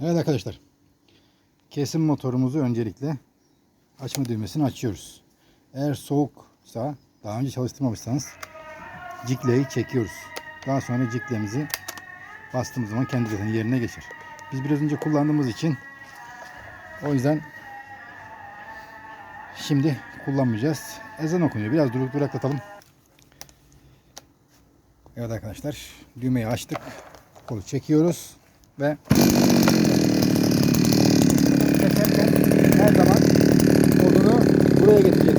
Evet arkadaşlar. Kesim motorumuzu öncelikle açma düğmesini açıyoruz. Eğer soğuksa daha önce çalıştırmamışsanız cikleyi çekiyoruz. Daha sonra ciklemizi bastığımız zaman kendi yerine geçer. Biz biraz önce kullandığımız için o yüzden şimdi kullanmayacağız. Ezan okunuyor. Biraz durup duraklatalım. Evet arkadaşlar düğmeyi açtık. Kolu çekiyoruz ve 물어야겠지.